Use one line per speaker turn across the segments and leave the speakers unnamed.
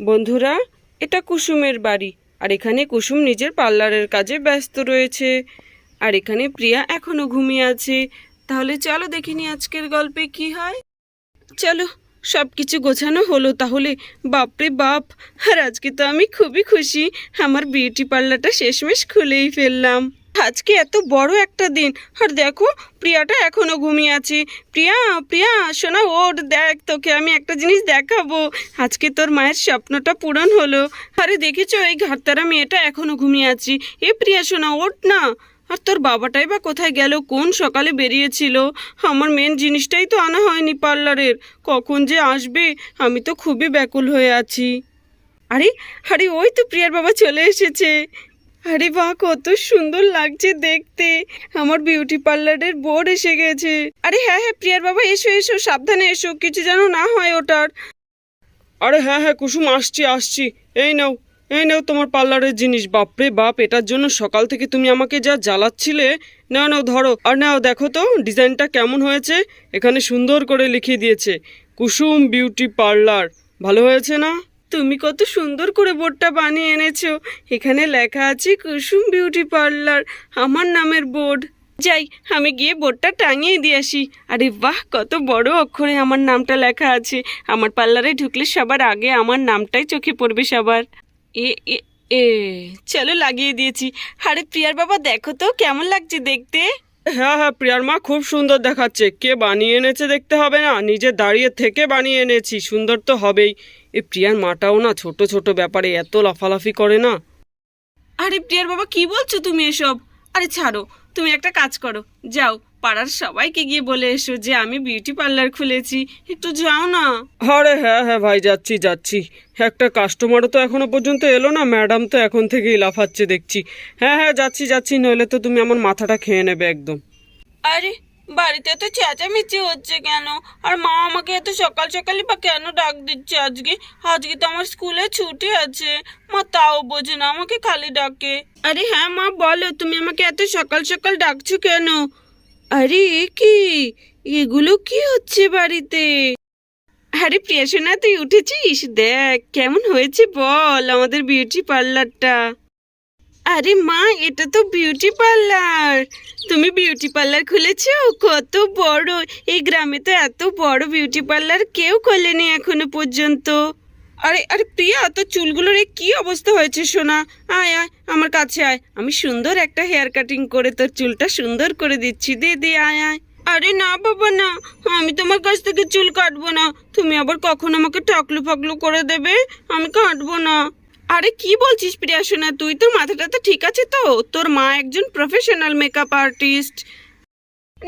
বন্ধুরা, এটা কুসুমের বাড়ি, আর এখানে কুসুম নিজের পার্লারের কাজে ব্যস্ত রয়েছে। আর এখানে প্রিয়া এখনও ঘুমিয়ে আছে। তাহলে চলো দেখিনি আজকের গল্পে কি হয়। চলো সব কিছু গোছানো হলো তাহলে। বাপরে বাপ, আর আজকে তো আমি খুবই খুশি। আমার বিউটি পার্লারটা শেষমেশ খুলেই ফেললাম। আজকে এত বড় একটা দিন। আর দেখো, প্রিয়াটা এখনও ঘুমিয়ে আছে। প্রিয়া প্রিয়া, শোনা ওর দেখ, তোকে আমি একটা জিনিস দেখাবো। আজকে তোর মায়ের স্বপ্নটা পূরণ হলো। আরে, দেখেছ, এই ঘাটতারা মেয়েটা এখনও ঘুমিয়ে আছি। এ প্রিয়া, শোনা, ওঠ না। আর তোর বাবাটাই বা কোথায় গেল, কোন সকালে বেরিয়েছিল? আমার মেন জিনিসটাই তো আনা হয়নি পার্লারের। কখন যে আসবে, আমি তো খুবই ব্যাকুল হয়ে আছি। আরে আরে, ওই তো প্রিয়ার বাবা চলে এসেছে। আরে বাহ, কত সুন্দর লাগছে দেখতে। আমার বিউটি পার্লারের বোর্ড এসে গেছে। আরে হ্যাঁ হ্যাঁ প্রিয়ার বাবা, এসো এসো, সাবধানে এসো, কিছু যেন না হয় ওটার। আরে হ্যাঁ হ্যাঁ কুসুম, আসছি আসছি। এই নাও এই নাও তোমার পার্লারের জিনিস। বাপরে বাপ, এটার জন্য সকাল থেকে তুমি আমাকে যা জ্বালাচ্ছিলে, নাও নাও, ধরো। আর নাও, দেখো তো, ডিজাইনটা কেমন হয়েছে, এখানে সুন্দর করে লিখিয়ে দিয়েছে। কুসুম বিউটি পার্লার ভালো হয়েছে না? তুমি কত সুন্দর করে বোর্ডটা বানিয়ে এনেছো। এখানে লেখা আছে কুসুম বিউটি পার্লার, আমার নামের বোর্ড। যাই, আমি গিয়ে বোর্ডটা টাঙিয়ে দিয়ে আসি। আরে বাহ, কত বড় অক্ষরে আমার নামটা লেখা আছে। আমার পার্লারে ঢুকলে সবার আগে আমার নামটাই চোখে পড়বে সবার। এ এ চলো লাগিয়ে দিয়েছি। আরে প্রিয়ার বাবা, দেখো তো, কেমন লাগছে দেখতে। হ্যাঁ হ্যাঁ প্রিয়ার মা খুব সুন্দর দেখাচ্ছে। কে বানিয়ে এনেছে দেখতে হবে না? নিজে দাঁড়িয়ে থেকে বানিয়ে এনেছি, সুন্দর তো হবেই। এই প্রিয়ার মাটাও না ছোট ছোট ব্যাপারে এত লাফালাফি করে না। আরে প্রিয়ার বাবা, কি বলছো তুমি এসব? আরে ছাড়ো, তুমি একটা কাজ করো, যাও। পাড়ার সবাইকে গিয়ে বলে এসো যে আমি বিউটি পার্লার খুলেছি। একটু যাও না। আরে হ্যাঁ হ্যাঁ ভাই যাচ্ছি যাচ্ছি। একটা কাস্টমারও তো এখনও পর্যন্ত এলো না ম্যাডাম তো এখন থেকেই লাফাচ্ছে দেখছি। হ্যাঁ হ্যাঁ যাচ্ছি যাচ্ছি নইলে তো তুমি আমার মাথাটা খেয়ে নেবে একদম। আরে বাড়িতে তো চেঁচামেচি হচ্ছে কেন? আর মা আমাকে এত সকাল সকালই বা কেন ডাক দিচ্ছে আজকে? আজকে তো আমার স্কুলে ছুটি আছে। মা তাও বোঝে না আমাকে খালি ডাকে। আরে হ্যাঁ মা বলো তুমি আমাকে এত সকাল সকাল ডাকছো কেন? আরে কি? এগুলো কি হচ্ছে বাড়িতে? আরে প্রিয়াসোনা, তুই উঠেছিস? দেখ, কেমন হয়েছে বল আমাদের বিউটি পার্লারটা আরে মা, এটা তো বিউটি পার্লার তুমি বিউটি পার্লার খুলেছো? কত বড়। এই গ্রামে তো এত বড় বিউটি পার্লার কেউ খোলেনি এখনও পর্যন্ত। আরে আরে প্রিয়া, তোর চুলগুলোর এ কি অবস্থা হয়েছে সোনা? আয় আয়, আমার কাছে আয়। আমি সুন্দর একটা হেয়ার কাটিং করে তোর চুলটা সুন্দর করে দিচ্ছি। দে দে, আয় আয়। আরে না, বাবা, না। আমি তোমার কাছ থেকে চুল কাটবো না। তুমি আবার কখন আমাকে টাকলু ফাকলু করে দেবে? আমি কাটবো না। আরে কি বলছিস প্রিয়া সোনা? তুই তোর মাথাটা তো ঠিক আছে তো? তোর মা একজন প্রফেশনাল মেকআপ আর্টিস্ট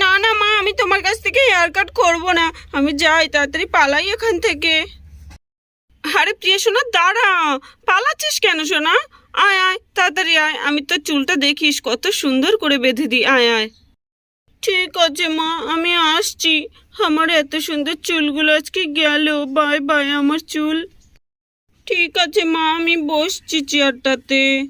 না না, মা, আমি তোমার কাছ থেকে হেয়ার কাট করব না। আমি যাই, তাড়াতাড়ি পালাই এখান থেকে। আরে প্রিয়া সোনা, দাঁড়া। পালাচ্ছিস কেন সোনা? আয় আয়, তাড়াতাড়ি আয়। আমি তোর চুলটা দেখিস, কত সুন্দর করে বেঁধে দিই। আয় আয়। ঠিক আছে, মা, আমি আসছি। আমার এত সুন্দর চুলগুলো আজকে গেল। বাই বাই, আমার চুল। ঠিক আছে, মা, আমি বসছি চেয়ারটাতে।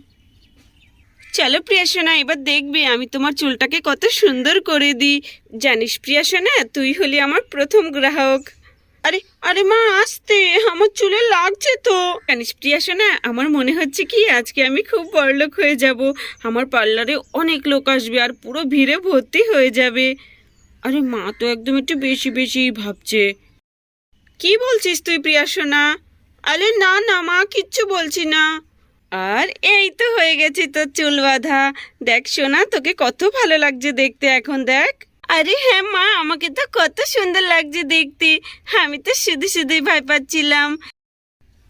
চলো প্রিয়াসোনা এবার দেখবে আমি তোমার চুলটাকে কত সুন্দর করে দিই। জানিস প্রিয়াসোনা তুই হলি আমার প্রথম গ্রাহক। আরে আরে মা, আসতে। আমার চুলে লাগছে তো। জানিস প্রিয়াসোনা আমার মনে হচ্ছে কি, আজকে আমি খুব বড়লোক হয়ে যাব। আমার পার্লারে অনেক লোক আসবে আর পুরো ভিড়ে ভর্তি হয়ে যাবে। আরে মা, তো একদম একটু বেশি বেশি ভাবছে। কি বলছিস তুই প্রিয়াসোনা আরে না না মা, কিচ্ছু বলছি না। আর এই তো হয়ে গেছে তোর চুল বাঁধা। দেখ সোনা, তোকে কত ভালো লাগছে দেখতে এখন, দেখ। আরে হ্যাঁ মা, আমাকে তো কত সুন্দর লাগছে দেখতে। আমি তো শুধু শুধুই ভয় পাচ্ছিলাম।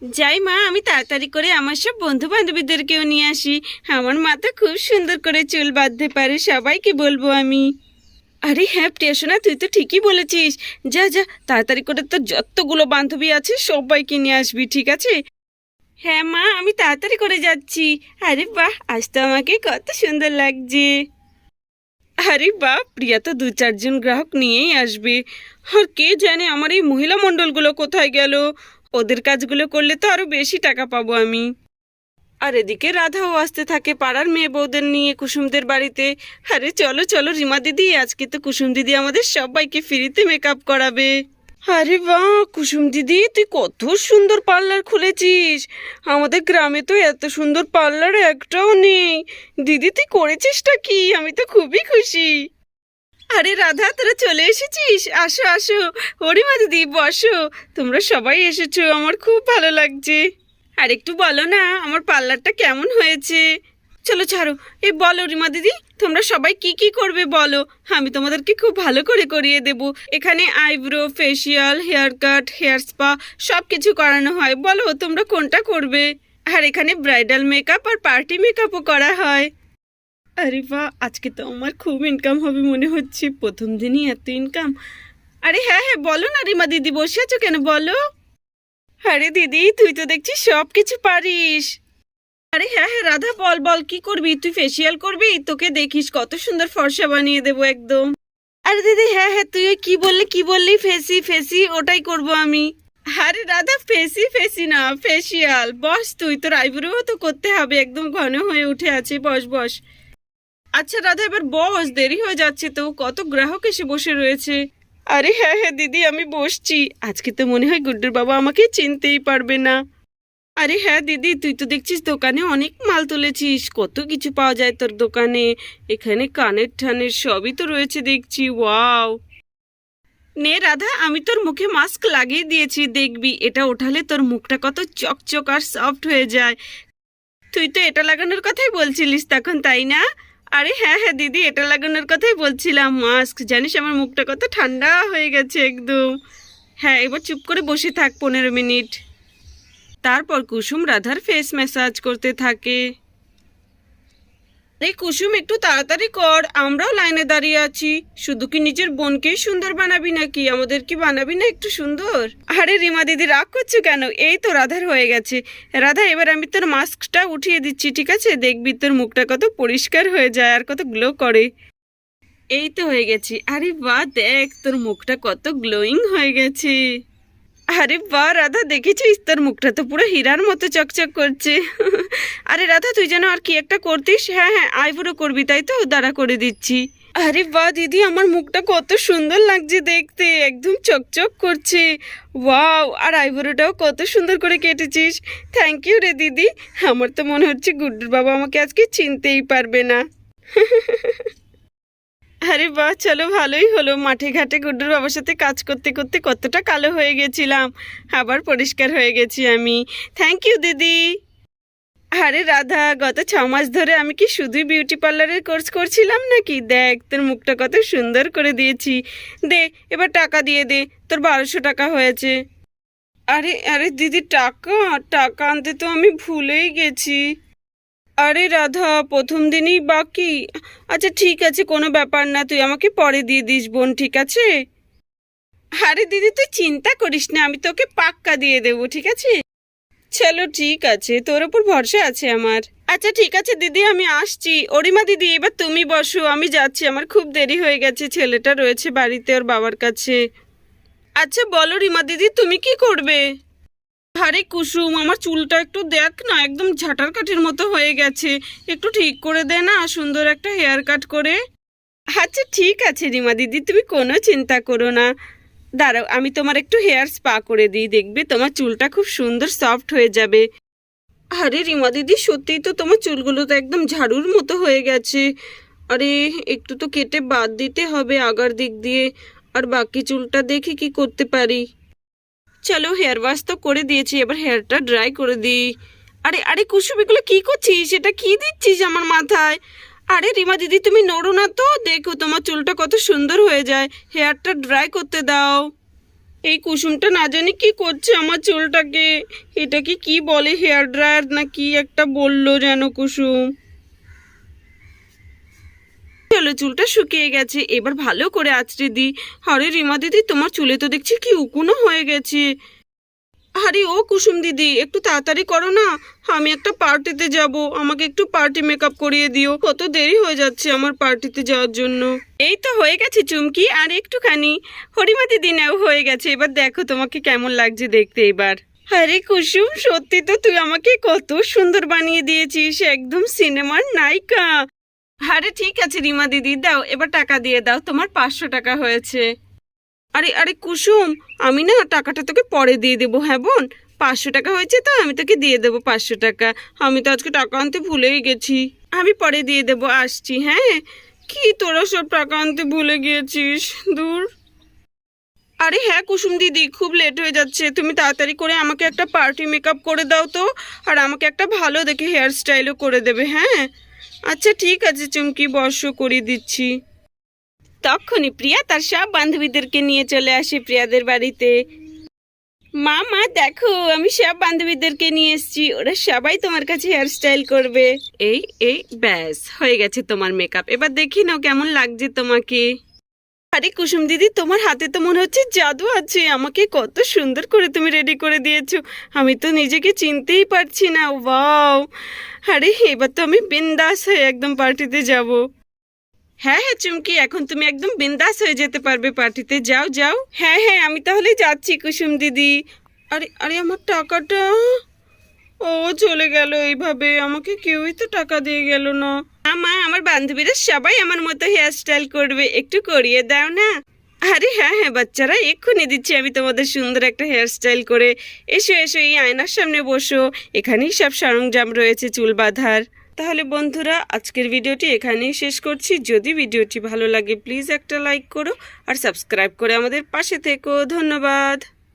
যাই মা, আমি তাড়াতাড়ি করে আমার সব বন্ধু বান্ধবীদেরকেও নিয়ে আসি। আমার মা তো খুব সুন্দর করে চুল বাঁধতে পারে, সবাইকে বলব আমি। আরে হ্যাঁ প্রিয়াসোনা, তুই তো ঠিকই বলেছিস। যা যা, তাড়াতাড়ি করে তোর যতগুলো বান্ধবী আছে, সবাইকে নিয়ে আসবি, ঠিক আছে? হ্যাঁ মা, আমি তাড়াতাড়ি করে যাচ্ছি। আরে বাহ, আজ তো আমাকে কত সুন্দর লাগছে। আরে বা প্রিয়া তো দু চারজন গ্রাহক নিয়েই আসবে। আর কে জানে আমার এই মহিলা মণ্ডলগুলো কোথায় গেল? ওদের কাজগুলো করলে তো আরও বেশি টাকা পাবো আমি। আর এদিকে রাধাও আসতে থাকে পাড়ার মেয়ে বউদের নিয়ে কুসুমদের বাড়িতে। আরে চলো চলো, রিমা দিদি, আজকে তো কুসুম দিদি আমাদের সবাইকে ফ্রিতে মেকআপ করাবে। আরে বাহ, কুসুম দিদি, তুই কত সুন্দর পার্লার খুলেছিস। আমাদের গ্রামে তো এত সুন্দর পার্লার একটাও নেই। দিদি, তুই করেছিসটা কি? আমি তো খুবই খুশি। আরে রাধা, তোরা চলে এসেছিস? আসো আসো। হরিমা দিদি, বসো। তোমরা সবাই এসেছ, আমার খুব ভালো লাগছে। আর একটু বলো না, আমার পার্লারটা কেমন হয়েছে? চলো ছাড়ো। এই বলো রিমা দিদি, তোমরা সবাই কি কি করবে বলো? আমি তোমাদেরকে খুব ভালো করে করিয়ে দেব। এখানে eyebrow facial hair cut hair spa সব কিছু করানো হয়। বলো, তোমরা কোনটা করবে? আর এখানে ব্রাইডাল মেকআপ আর পার্টি মেকআপও করা হয়। আরে বাহ, আজকে তো আমার খুব ইনকাম হবে মনে হচ্ছে। প্রথম দিনই এত ইনকাম আরে হ্যাঁ হ্যাঁ বলো না রিমা দিদি, বসে আছো কেন বলো? আরে দিদি, তুই তো দেখছি সব কিছু পারিস। আরে হ্যাঁ হ্যাঁ রাধা, বল বল, কি করবি? তুই ফেসিয়াল করবি? তোকে দেখিস, কত সুন্দর ফর্সা বানিয়ে দেবো একদম। আরে দিদি হ্যাঁ হ্যাঁ তুই কি বললি কি বললি? ফেসি ফেসি, ওটাই করব আমি। আরে রাধা, ফেসি ফেসি না ফেসিয়াল বস তুই, তোর আইব্রোও তো করতে হবে, একদম ঘন হয়ে উঠে আছে, বস বস। আচ্ছা রাধা, এবার বস, দেরি হয়ে যাচ্ছে তো, কত গ্রাহক এসে বসে রয়েছে। আরে হ্যাঁ হ্যাঁ দিদি, আমি বসছি। আজকে তো মনে হয় গুড্ডুর বাবা আমাকে চিনতেই পারবে না। আরে হ্যাঁ দিদি, তুই তো দেখছিস দোকানে অনেক মাল তুলেছিস। কত কিছু পাওয়া যায় তোর দোকানে। এখানে কানের ঠানের সবই তো রয়েছে দেখছি, ওয়াও। নে রাধা, আমি তোর মুখে মাস্ক লাগিয়ে দিয়েছি, দেখবি। এটা ওঠালে তোর মুখটা কত চকচক আর সফট হয়ে যায়। তুই তো এটা লাগানোর কথাই বলছিলিস তখন, তাই না? আরে হ্যাঁ হ্যাঁ দিদি, এটা লাগানোর কথাই বলছিলাম। মাস্ক জানিস আমার মুখটা কত ঠান্ডা হয়ে গেছে একদম। হ্যাঁ এবার চুপ করে বসে থাক পনেরো মিনিট। তারপর কুসুম রাধার ফেস ম্যাসাজ করতে থাকে। এই কুসুম, একটু তাড়াতাড়ি কর, আমরাও লাইনে দাঁড়িয়ে আছি। শুধু কি নিজের বোনকেই সুন্দর বানাবি নাকি? আমাদের কি বানাবি না একটু সুন্দর? আরে রিমা দিদি, রাগ করছ কেন? এই তো রাধার হয়ে গেছে। রাধা, এবার আমি তোর মাস্কটা উঠিয়ে দিচ্ছি, ঠিক আছে? দেখবি তোর মুখটা কত পরিষ্কার হয়ে যায় আর কত গ্লো করে। এই তো হয়ে গেছি। আরে বাহ, দেখ, তোর মুখটা কত গ্লোয়িং হয়ে গেছে। আরে বাহ রাধা দেখেছিস তোর মুখটা তো পুরো হীরার মতো চকচক করছে। আরে রাধা, তুই যেন আর কি একটা করতিস? হ্যাঁ হ্যাঁ আইব্রো করবি, তাই তো? দাঁড়া করে দিচ্ছি। আরে বাহ দিদি, আমার মুখটা কত সুন্দর লাগছে দেখতে। একদম চকচক করছে। ওয়াও, আর আইব্রোটাও কত সুন্দর করে কেটেছিস। থ্যাংক ইউ রে দিদি। আমার তো মনে হচ্ছে গুড্ডুর বাবা আমাকে আজকে চিনতেই পারবে না। আরে বাহ চলো ভালোই হলো। মাঠে ঘাটে গুড্ডুর বাবার সাথে কাজ করতে করতে কতটা কালো হয়ে গেছিলাম। আবার পরিষ্কার হয়ে গেছি আমি। থ্যাংক ইউ দিদি। আরে রাধা, গত ছ মাস ধরে আমি কি শুধুই বিউটি পার্লারের কোর্স করছিলাম নাকি? দেখ, তোর মুখটা কত সুন্দর করে দিয়েছি। দে, এবার টাকা দিয়ে দে, তোর বারোশো টাকা হয়েছে। আরে আরে দিদি, টাকা? টাকা আনতে তো আমি ভুলেই গেছি। আরে রাধা, প্রথম দিনই বাকি। আচ্ছা ঠিক আছে, কোনো ব্যাপার না, তুই আমাকে পরে দিয়ে দিস বোন, ঠিক আছে? আরে দিদি, তুই চিন্তা করিস না, আমি তোকে পাক্কা দিয়ে দেবো, ঠিক আছে? চলো, ঠিক আছে, তোর ওপর ভরসা আছে আমার। আচ্ছা ঠিক আছে, দিদি, আমি আসছি। অরিমা দিদি, এবার তুমি বসো, আমি যাচ্ছি, আমার খুব দেরি হয়ে গেছে, ছেলেটা রয়েছে বাড়িতে ওর বাবার কাছে। আচ্ছা বলো রিমা দিদি, তুমি কি করবে? আরে কুসুম, আমার চুলটা একটু দেখ না, একদম ঝাঁটার কাঠের মতো হয়ে গেছে। একটু ঠিক করে দে না, সুন্দর একটা হেয়ার কাট করে। আচ্ছা ঠিক আছে রিমা দিদি, তুমি কোনো চিন্তা করো না। দাঁড়াও, আমি তোমার একটু হেয়ার স্পা করে দিই, দেখবে তোমার চুলটা খুব সুন্দর সফট হয়ে যাবে। আরে রিমা দিদি, সত্যিই তো তোমার চুলগুলো তো একদম ঝাড়ুর মতো হয়ে গেছে। আরে, একটু তো কেটে বাদ দিতে হবে আগার দিক দিয়ে, আর বাকি চুলটা দেখি কি করতে পারি। চলো হেয়ার ওয়াশ তো করে দিয়েছি, এবার হেয়ারটা ড্রাই করে দিই। আরে আরে কুসুম, এগুলো কি করছিস? এটা কি দিচ্ছিস আমার মাথায়? আরে রিমা দিদি, তুমি নড়ো না তো। দেখো তোমার চুলটা কত সুন্দর হয়ে যায়। হেয়ারটা ড্রাই করতে দাও। এই কুসুমটা না জানি কি করছে আমার চুলটাকে। এটা কি কি বলে হেয়ার ড্রায়ার না কি একটা বলল যেন কুসুম? চলো চুলটা শুকিয়ে গেছে। এবার ভালো করে আঁচড়ে দিই। আরে রিমা দিদি, তোমার চুলে তো দেখছি কি উকুনও হয়ে গেছে। আরে ও কুসুম দিদি, একটু তাড়াতাড়ি করো না। আমি একটা পার্টিতে যাব। আমাকে একটু পার্টি মেকআপ করিয়ে দিও। কত দেরি হয়ে যাচ্ছে আমার পার্টিতে যাওয়ার জন্য। এই তো হয়ে গেছে চুমকি, আর একটুখানি। হরিমা দিদি নাও হয়ে গেছে। এবার দেখো তোমাকে কেমন লাগছে দেখতে এবার। আরে কুসুম, সত্যি তো তুই আমাকে কত সুন্দর বানিয়ে দিয়েছিস। একদম সিনেমার নায়িকা। আরে ঠিক আছে রিমা দিদি, দাও, এবার টাকা দিয়ে দাও, তোমার পাঁচশো টাকা হয়েছে। আরে আরে কুসুম, আমি না টাকাটা তোকে পরে দিয়ে দেবো হ্যাঁ বোন? পাঁচশো টাকা হয়েছে তো, আমি তোকে দিয়ে দেবো পাঁচশো টাকা। আমি তো আজকে টাকা আনতে ভুলেই গেছি। আমি পরে দিয়ে দেবো, আসছি হ্যাঁ? কি তোরা সব টাকা আনতে ভুলে গিয়েছিস? দূর। আরে হ্যাঁ কুসুম দিদি, খুব লেট হয়ে যাচ্ছে। তুমি তাড়াতাড়ি করে আমাকে একটা পার্টি মেকআপ করে দাও তো, আর আমাকে একটা ভালো দেখে হেয়ার স্টাইলও করে দেবে হ্যাঁ? আচ্ছা ঠিক আছে, চুমকি বর্ষ করে দিচ্ছি। তখনই প্রিয়া তার সব বান্ধবীদেরকে নিয়ে চলে আসে প্রিয়াদের বাড়িতে। মা মা দেখো, আমি সব বান্ধবীদেরকে নিয়ে এসেছি। ওরা সবাই তোমার কাছে হেয়ার স্টাইল করবে। এই এই, ব্যাস, হয়ে গেছে তোমার মেকআপ এবার দেখি নাও কেমন লাগছে তোমাকে। আরে কুসুম দিদি, তোমার হাতে তো মনে হচ্ছে জাদু আছে। আমাকে কত সুন্দর করে তুমি রেডি করে দিয়েছ। আমি তো নিজেকে চিনতেই পারছি না, ওয়াও। আরে, এবার তো আমি বিন্দাস হয়ে একদম পার্টিতে যাব। হ্যাঁ হ্যাঁ চুমকি, এখন তুমি একদম বিন্দাস হয়ে যেতে পারবে পার্টিতে। যাও যাও। হ্যাঁ হ্যাঁ আমি তাহলে যাচ্ছি কুসুম দিদি। আরে আরে, আমার টাকাটা? ও চলে গেল এইভাবে, আমাকে কেউই তো টাকা দিয়ে গেল না। মা, আমার বান্ধবীরা সবাই আমার মতো হেয়ার স্টাইল করবে, একটু করিয়ে দাও না। আরে হ্যাঁ হ্যাঁ বাচ্চারা, এক্ষুনি দিচ্ছি আমি তোমাদের সুন্দর একটা হেয়ার স্টাইল করে। এসো এসো, এই আয়নার সামনে বসো, এখানেই সব সরঞ্জাম রয়েছে, চুল বাঁধার। তাহলে বন্ধুরা, আজকের ভিডিওটি এখানেই শেষ করছি। যদি ভিডিওটি ভালো লাগে প্লিজ একটা লাইক করো আর সাবস্ক্রাইব করে আমাদের পাশে থেকো। ধন্যবাদ।